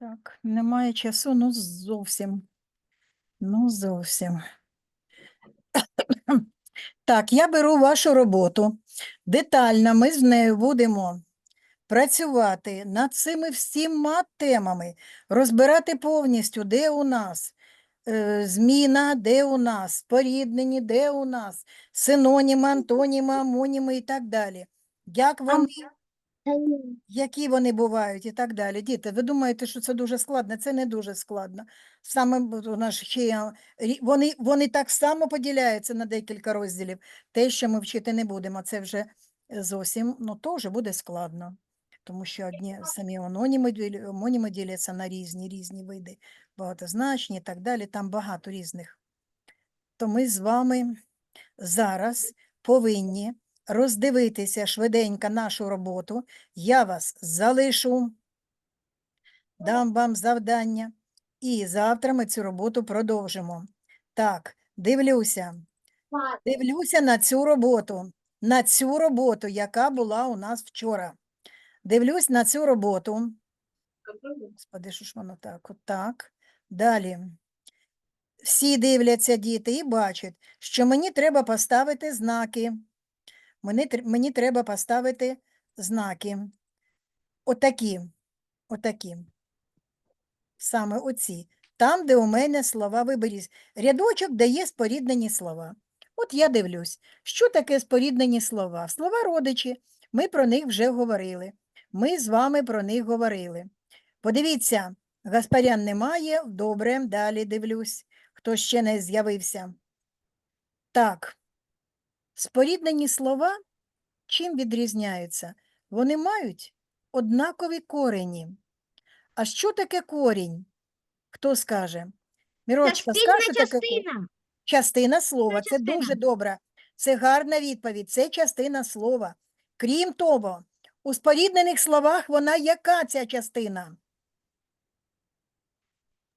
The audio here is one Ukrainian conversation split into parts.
Так, немає часу, ну зовсім. Ну, зовсім. Так, я беру вашу роботу. Детально ми з нею будемо працювати над цими всіма темами, розбирати повністю, де у нас е, зміна, де у нас споріднені, де у нас синоніми, антоніми, амоніми і так далі. Як вони які вони бувають і так далі. Діти, ви думаєте, що це дуже складно? Це не дуже складно. Саме у нас ще вони, вони так само поділяються на декілька розділів. Те, що ми вчити не будемо, це вже зовсім ну, то вже буде складно. Тому що одні самі аноніми, діля- діляться на різні різні види, багатозначні і так далі. Там багато різних. То ми з вами зараз повинні роздивитися швиденько нашу роботу. Я вас залишу, дам вам завдання, і завтра ми цю роботу продовжимо. Так, дивлюся, дивлюся на цю роботу, на цю роботу, яка була у нас вчора. Дивлюсь на цю роботу. Господи, що ж воно так? От так. Далі. Всі дивляться діти і бачать, що мені треба поставити знаки. Мені, мені треба поставити знаки. Отакі. Отакі. Саме оці. Там, де у мене слова виберіть. Рядочок, де є споріднені слова. От я дивлюсь, що таке споріднені слова? Слова родичі. Ми про них вже говорили. Ми з вами про них говорили. Подивіться, Гаспарян немає. Добре, далі дивлюсь. Хто ще не з'явився? Так. Споріднені слова чим відрізняються? Вони мають однакові корені. А що таке корінь? Хто скаже? Мірочка, скаже таке корінь? частина. Частина слова, це дуже частина. добре. Це гарна відповідь, це частина слова. Крім того, у споріднених словах вона яка ця частина?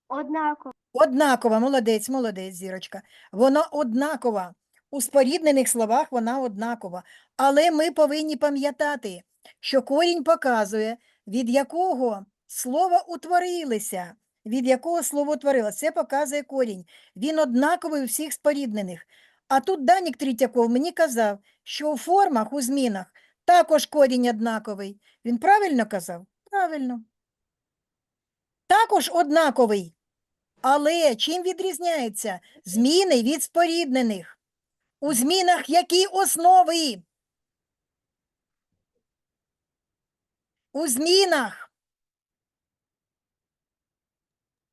Однаково. Однакова, молодець, молодець, зірочка. Вона однакова. У споріднених словах вона однакова. Але ми повинні пам'ятати, що корінь показує, від якого слова утворилися. Від якого слово утворилося. Це показує корінь. Він однаковий у всіх споріднених. А тут Данік Третьяков мені казав, що у формах, у змінах також корінь однаковий. Він правильно казав? Правильно. Також однаковий. Але чим відрізняються зміни від споріднених? У змінах які основи? У змінах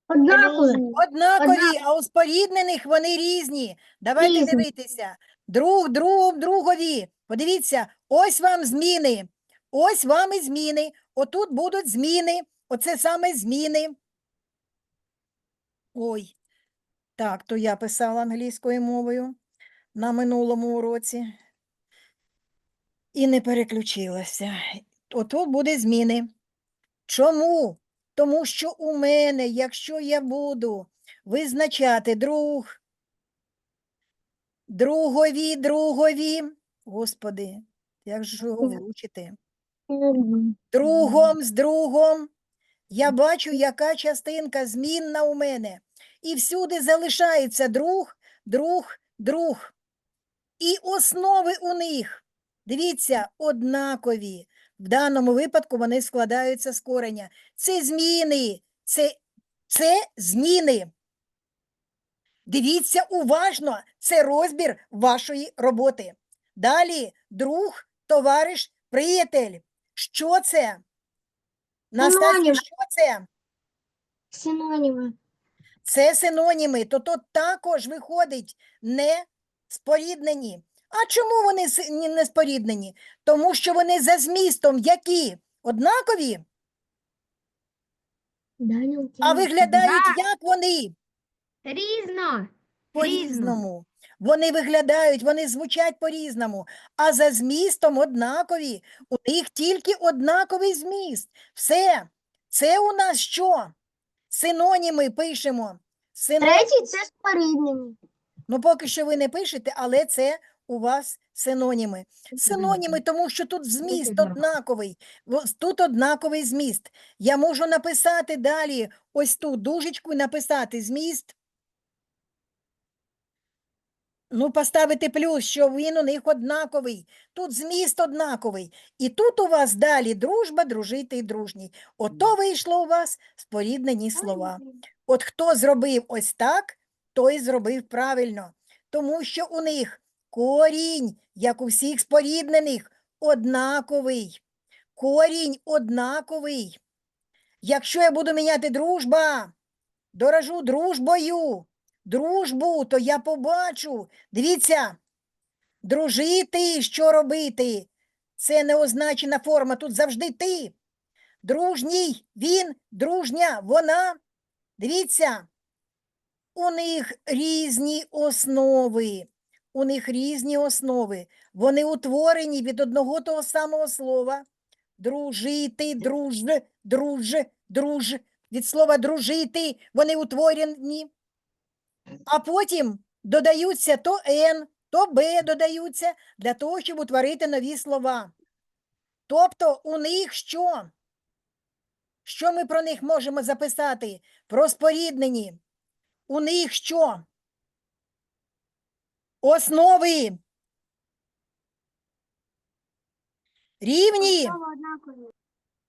Однаково. однакові, а у споріднених вони різні. Давайте Різні. дивитися. Друг другу другові. Подивіться, ось вам зміни. Ось вам і зміни. Отут будуть зміни. Оце саме зміни. Ой. Так, то я писала англійською мовою на минулому уроці. І не переключилася. Отут буде зміни. Чому? Тому що у мене, якщо я буду визначати друг, другові, другові, господи, як же його Мгм. влучити? Другом з другом, я бачу, яка частинка змінна у мене. І всюди залишається друг, друг, друг. І основи у них, дивіться, однакові. В даному випадку вони складаються з кореня. Це зміни, це, це зміни. Дивіться уважно, це розбір вашої роботи. Далі друг, товариш, приятель. Що це? Настасія, що це? Синоніми. Це синоніми, то тут також виходить не споріднені. А чому вони не споріднені? Тому що вони за змістом які? Однакові, а виглядають як вони? Різно. По-різному. Вони виглядають, вони звучать по-різному, а за змістом однакові. У них тільки однаковий зміст. Все. Це у нас що? Синоніми пишемо. Синоніми. Третій це споріднені. Ну, поки що ви не пишете, але це у вас синоніми? Синоніми, тому що тут зміст однаковий. Тут однаковий зміст. Я можу написати далі ось ту дужечку і написати зміст. Ну, поставити плюс, що він у них однаковий. Тут зміст однаковий. І тут у вас далі дружба, дружити і дружній. Ото вийшло у вас споріднені слова. От хто зробив ось так, той зробив правильно, тому що у них корінь, як у всіх споріднених, однаковий. Корінь однаковий. Якщо я буду міняти дружба, дорожу дружбою, дружбу, то я побачу. Дивіться, дружити, що робити? Це неозначена форма, тут завжди ти. Дружній, він, дружня, вона. Дивіться, у них різні основи. У них різні основи. Вони утворені від одного того самого слова. Дружити, друж, друж, друж. Від слова дружити вони утворені. А потім додаються то Н, то Б додаються для того, щоб утворити нові слова. Тобто у них що? Що ми про них можемо записати? Про споріднені. У них що? Основи. Рівні,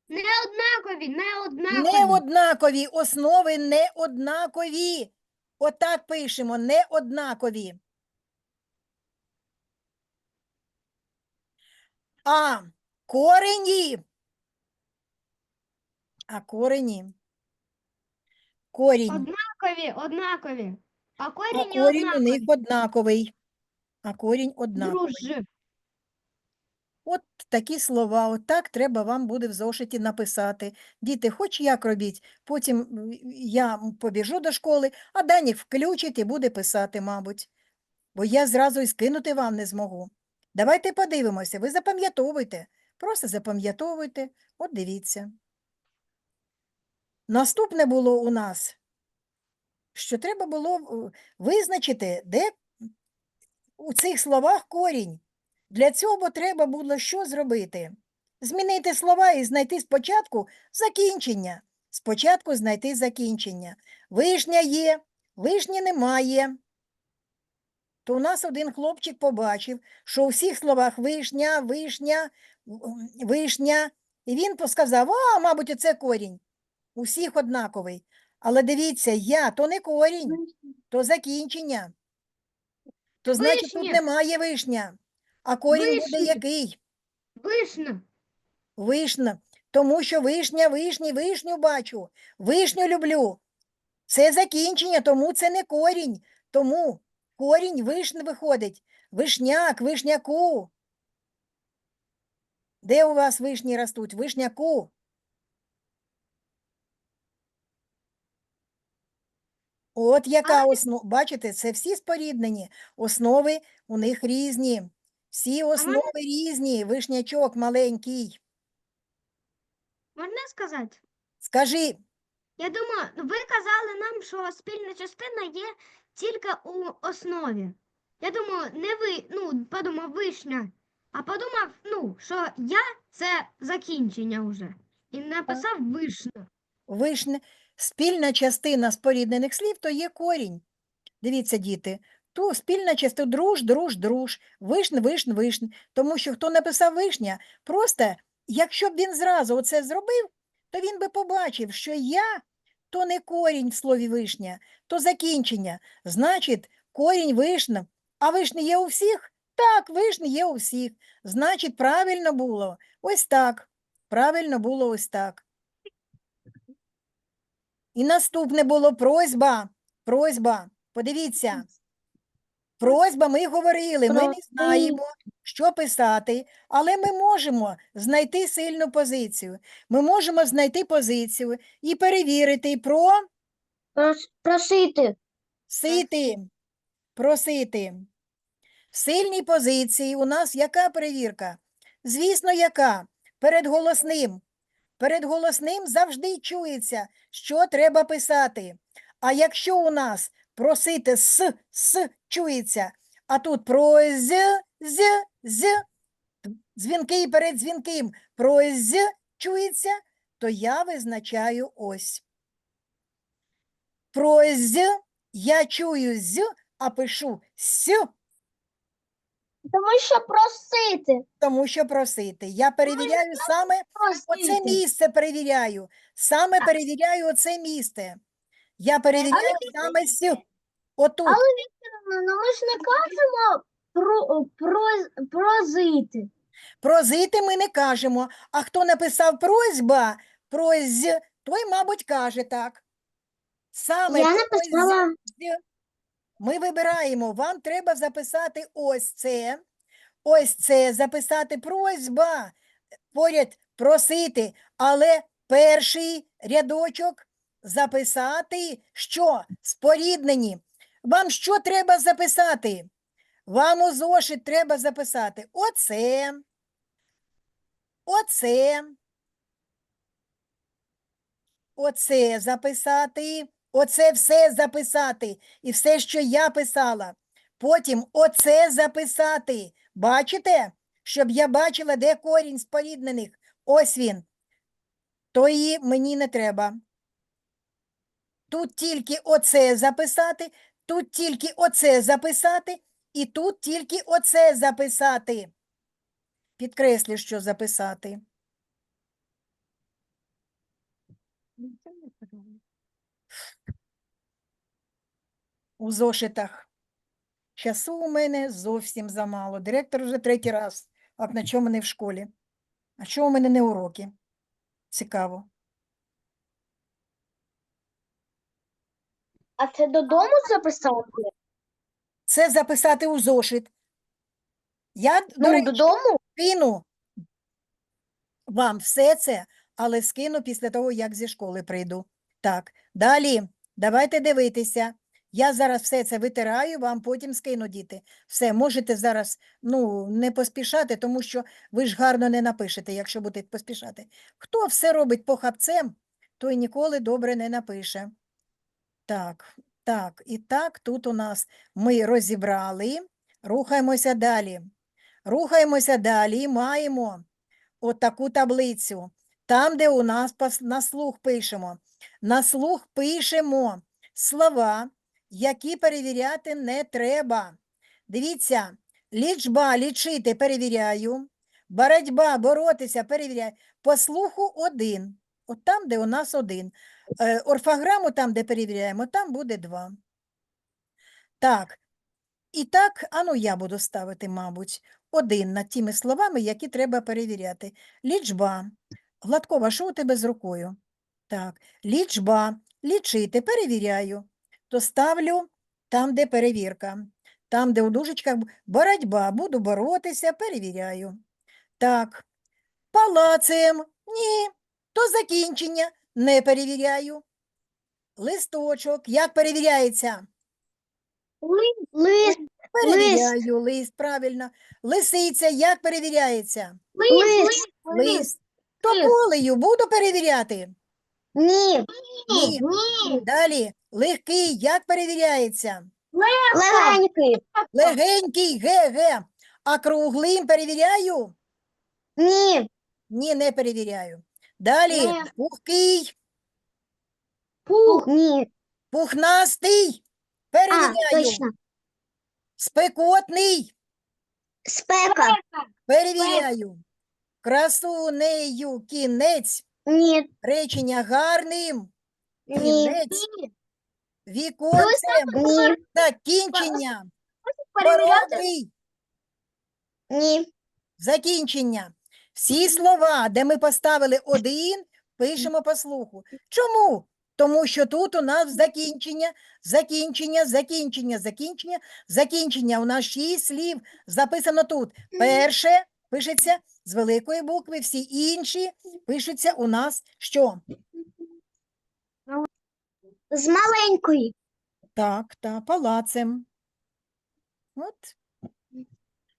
Не однакові, не однакові. не однакові, основи не однакові. Отак пишемо, не однакові. А корені. А корені. Корінь. Однакові, однакові. А А корінь корінь у них однакові. однаковий. А корінь однаковий. Друж. От такі слова, от так треба вам буде в зошиті написати. Діти, хоч як робіть, потім я побіжу до школи, а Данік включить і буде писати, мабуть. Бо я зразу і скинути вам не змогу. Давайте подивимося, ви запам'ятовуйте, просто запам'ятовуйте, от дивіться. Наступне було у нас, що треба було е, визначити, де у цих словах корінь. Для цього треба було що зробити? Змінити слова і знайти спочатку закінчення. Спочатку знайти закінчення. Вишня є, вишні немає. То у нас один хлопчик побачив, що у всіх словах вишня, вишня, вишня. І він посказав, а, мабуть, оце корінь. У всіх однаковий. Але дивіться, я то не корінь, то закінчення. То значить, тут Вишня. немає вишня. А корінь буде Вишня. який? Вишна. Вишня. Тому що вишня, вишні, вишню бачу. Вишню люблю. Це закінчення, тому це не корінь. Тому корінь вишн виходить. Вишняк, вишняку. Де у вас вишні ростуть? Вишняку. От яка основа. Бачите, це всі споріднені. Основи у них різні. Всі основи різні. Вишнячок маленький. Можна сказати? Скажи, Я думаю, ви казали нам, що спільна частина є тільки у основі. Я думаю, не ви, ну, подумав вишня, а подумав, ну, що я це закінчення вже. І написав вишня. вишня, спільна частина споріднених слів то є корінь. Дивіться, діти, ту спільна частина друж, друж, друж, вишн, вишн, вишн. Тому що хто написав вишня, просто якщо б він зразу оце зробив, то він би побачив, що я то не корінь в слові вишня, то закінчення. Значить, корінь вишня, а вишні є у всіх? Так, вишні є у всіх. Значить, правильно було ось так. Правильно було ось так. І наступне було просьба. Просьба. Подивіться. Просьба, ми говорили, ми не знаємо, що писати, але ми можемо знайти сильну позицію. Ми можемо знайти позицію і перевірити про Просити. сити, просити. В сильній позиції у нас яка перевірка? Звісно, яка? Перед голосним. Перед голосним завжди чується, що треба писати. А якщо у нас просити с, с чується, а тут проз, з, з, дзвінкий перед дзвінким про з чується, то я визначаю ось. Про з я чую з, а пишу с, Тому що просити. тому що просити. Я перевіряю саме Оце місце перевіряю. Саме перевіряю оце місце. Я перевіряю саме сю. Отут. Але Ну ми ж не кажемо про, про, прозити. Прозити ми не кажемо. А хто написав просьба, прозь, той, мабуть, каже так. Саме Я прозь, написала Ми вибираємо, вам треба записати ось це, ось це, записати просьба, поряд просити, але перший рядочок записати що? Споріднені. Вам що треба записати? Вам у зошит треба записати оце, оце, оце записати, оце все записати. І все, що я писала. Потім оце записати. Бачите? Щоб я бачила, де корінь споріднених. Ось він. То і мені не треба. Тут тільки оце записати, тут тільки оце записати, і тут тільки оце записати. Підкреслю, що записати. У зошитах. Часу у мене зовсім замало. Директор вже третій раз. А на чому не в школі? А чого у мене не уроки? Цікаво. А це додому записати? Це записати у зошит. Я, до Ну, речі, додому? скину вам все це, але скину після того, як зі школи прийду. Так, далі, давайте дивитися. Я зараз все це витираю, вам потім скину, діти. Все, можете зараз ну, не поспішати, тому що ви ж гарно не напишете, якщо будете поспішати. Хто все робить похапцем, той ніколи добре не напише. Так, так, і так, тут у нас ми розібрали, рухаємося далі. Рухаємося далі маємо отаку таблицю. Там, де у нас на слух пишемо. На слух пишемо слова, які перевіряти не треба. Дивіться, лічба, лічити перевіряю, боротьба, боротися перевіряю. По слуху один. От там, де у нас один. Е, Орфограму, там, де перевіряємо, там буде два. Так. І так, ану я буду ставити, мабуть, один над тими словами, які треба перевіряти. Лічба. Гладкова, що у тебе з рукою? Так, лічба, лічити, перевіряю. То ставлю там, де перевірка. Там, де у дужечках боротьба, буду боротися, перевіряю. Так, палацем, ні, то закінчення, не перевіряю. Листочок, як перевіряється? Лист. Перевіряю, лист, правильно. Лисиця, як перевіряється? Лист. Лист. Тополею буду перевіряти. Ні. Ні. Далі. Легкий, як перевіряється? Легенький. Легенький, ге-ге. А круглим перевіряю? Ні. Ні, не перевіряю. Далі. Ні. Пухкий, Пух. Ні. пухнастий. А, Перевіряю. точно. Спекотний. Спека. Перевіряю. Красунею кінець. Ні. Речення гарним. Ні. Кінець. Віконцем. Ні. Закінчення. Короткий. Ні. Закінчення. Всі слова, де ми поставили один, пишемо по слуху. Чому? Тому що тут у нас закінчення, закінчення, закінчення, закінчення, закінчення. У нас шість слів записано тут. Перше пишеться з великої букви, всі інші пишуться у нас що? З маленької. Так, та палацем. От.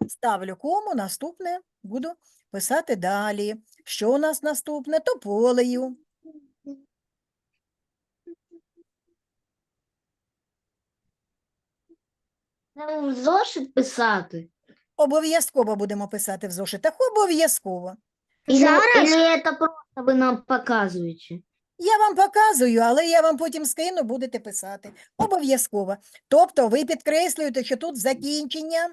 Ставлю кому, наступне буду писати далі. Що у нас наступне? Тополею. Зошит писати. Обов'язково будемо писати в зошитах. Обов'язково. Или, Зараз? или это просто вы нам показываете? Я вам показую, але я вам потім скину, будете писати. Обов'язково. Тобто ви підкреслюєте, що тут закінчення.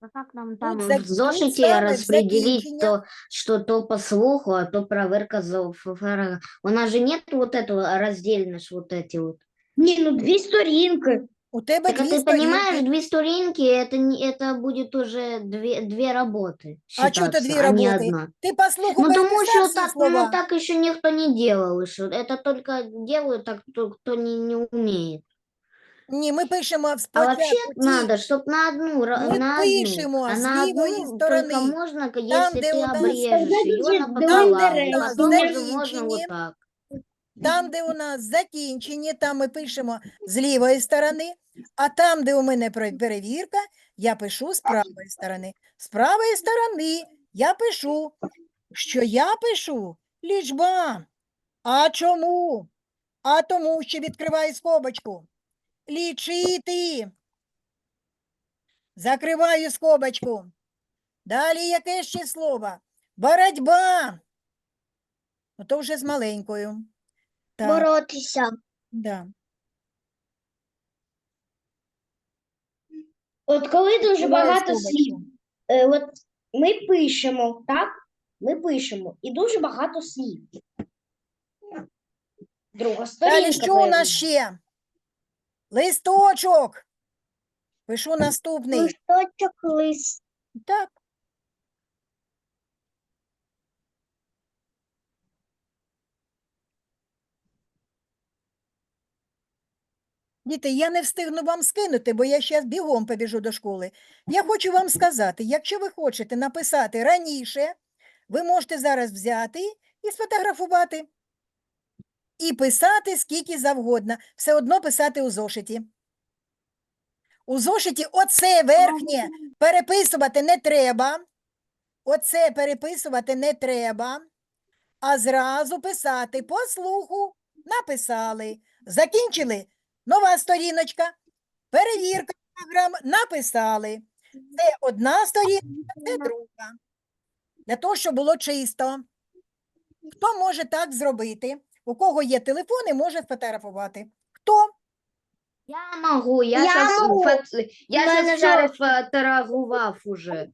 А как нам там за- в тут зошите саме распределить закінчення. то, что то по слуху, а то проверка за ФФР? У нас же нет вот этого раздельно ж вот эти вот. Ні, ну дві сторінки. У тебе Так а дві ты понимаешь, сторінки. две сторінки, это, не, это будет уже две, две работы А чё то считаться, две а не работы? одна. Ти по слуху Ну, тому переписав що всі так, слова? ну, так еще никто не делал. Еще. Это только делают так, кто, кто не, не умеет. Ні, ми пишемо А спочатку вообще ті, надо, чтобы на одну, ра- Мы на пишемо одну. А з на лівої одну только сторони, можно, к- там, если де ты у нас обрежешь ее Подождите, напополам. Бендера, А нас потом уже можно закінчені. вот так. Там, де у нас закінчені, там ми пишемо з лівої сторони, а там, де у мене перевірка, я пишу з правої сторони. З правої сторони я пишу, що я пишу лічба. А чому? А тому, що відкриваю скобочку. Лічити. Закриваю скобочку. Далі яке ще слово? Боротьба. Ну, то вже з маленькою. Так, Боротися. да. От коли дуже Закриваю багато слів, е, от ми пишемо, так? Ми пишемо, і дуже багато слів. Друга сторінка. Далі що у нас ще? Листочок. Пишу наступний. Листочок лист. Так. Діти, я не встигну вам скинути, бо я зараз бігом побіжу до школи. Я хочу вам сказати, якщо ви хочете написати раніше, ви можете зараз взяти і сфотографувати. І писати скільки завгодно. Все одно писати у зошиті. У зошиті оце верхнє переписувати не треба. Оце переписувати не треба, а зразу писати по слуху. Написали. Закінчили. Нова сторіночка. Перевірка програм. Написали. Це одна сторінка, це друга. Для того, щоб було чисто. Хто може так зробити? У кого є телефони, може сфотографувати. Хто? Я могу, я, Я сейчас, могу. я У мене щас все фотографував уже.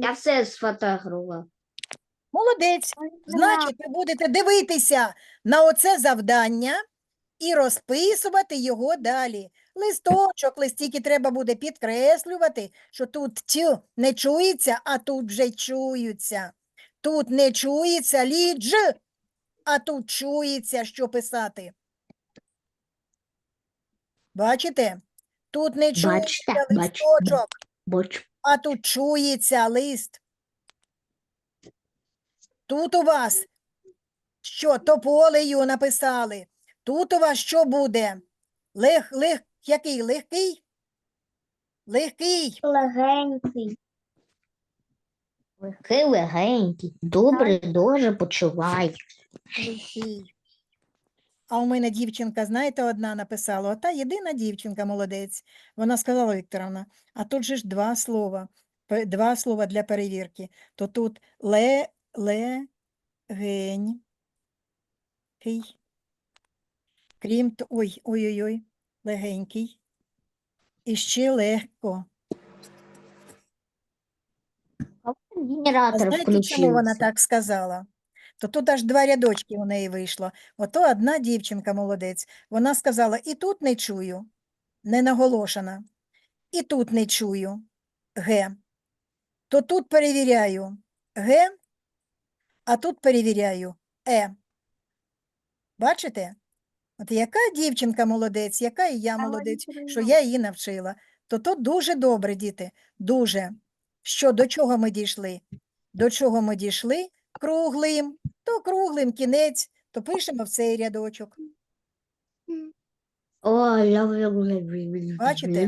Я все сфотографував. Молодець. Значить, ви будете дивитися на оце завдання і розписувати його далі. Листочок, листики треба буде підкреслювати, що тут тю не чується, а тут вже чуються. Тут не чується лідж, а тут чується, що писати. Бачите? Тут не чується бачите. листочок, Боч. а тут чується лист. Тут у вас що тополею написали. Тут у вас що буде? Лег, лег, який? Легкий? Легкий. Легенький. Легкий, легенький. Добре, дуже почувай. Легкий. А у мене дівчинка, знаєте, одна написала, ота єдина дівчинка, молодець. Вона сказала, Вікторовна, а тут же ж два слова, два слова для перевірки. То тут ле, ле, гень, кий. Крім ой, ой-ой-ой, легенький. І ще легко. А Генератор знаєте, чому вона так сказала? То тут аж два рядочки у неї вийшло. Ото одна дівчинка молодець. Вона сказала: і тут не чую, не наголошена, і тут не чую Г. То тут перевіряю Г, а тут перевіряю Е. Бачите? От яка дівчинка молодець, яка і я молодець, що я її навчила. То то дуже добре, діти, дуже. Що до чого ми дійшли? До чого ми дійшли? Круглим, то круглим кінець, то пишемо в цей рядочок. Ой, Бачите?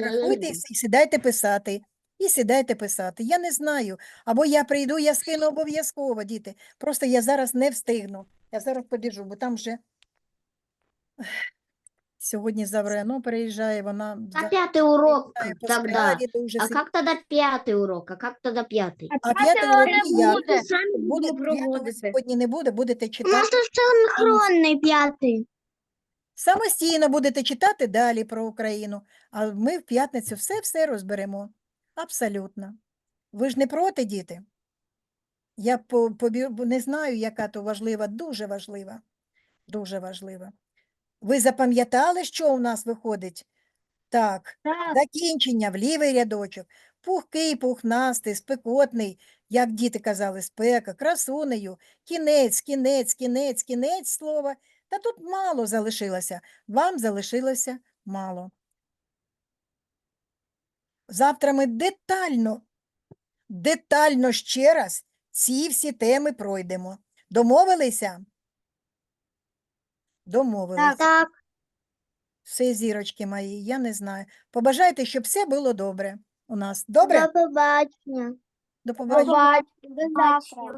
Рахуйте і сідайте писати. І сідайте писати. Я не знаю. Або я прийду, я скину обов'язково, діти. Просто я зараз не встигну. Я зараз побіжу, бо там вже Сьогодні Заврено приїжджає, вона А за- пятый урок приїжджає по тогда? справі дуже А сильно. как тогда пятый урок? А как тогда пятый? А п'ятий урок ніяк. буде. Буде п'ятого сьогодні не буде, будете У нас читати. тут синхронний п'ятий. Самостійно будете читати далі про Україну, а ми в п'ятницю все-все розберемо. Абсолютно. Ви ж не проти, діти? Я по, не знаю, яка то важлива, дуже важлива. Дуже важлива. Ви запам'ятали, що у нас виходить? Так, Так. закінчення в лівий рядочок. Пухкий, пухнастий, спекотний, як діти казали, спека, красунею, кінець, кінець, кінець, кінець слова. Та тут мало залишилося. Вам залишилося мало. Завтра ми детально, детально ще раз ці всі теми пройдемо. Домовилися? Домовилися. Так. Все, зірочки мої, я не знаю. Побажайте, щоб все було добре у нас. Добре? До побачення. До побачення. До завтра.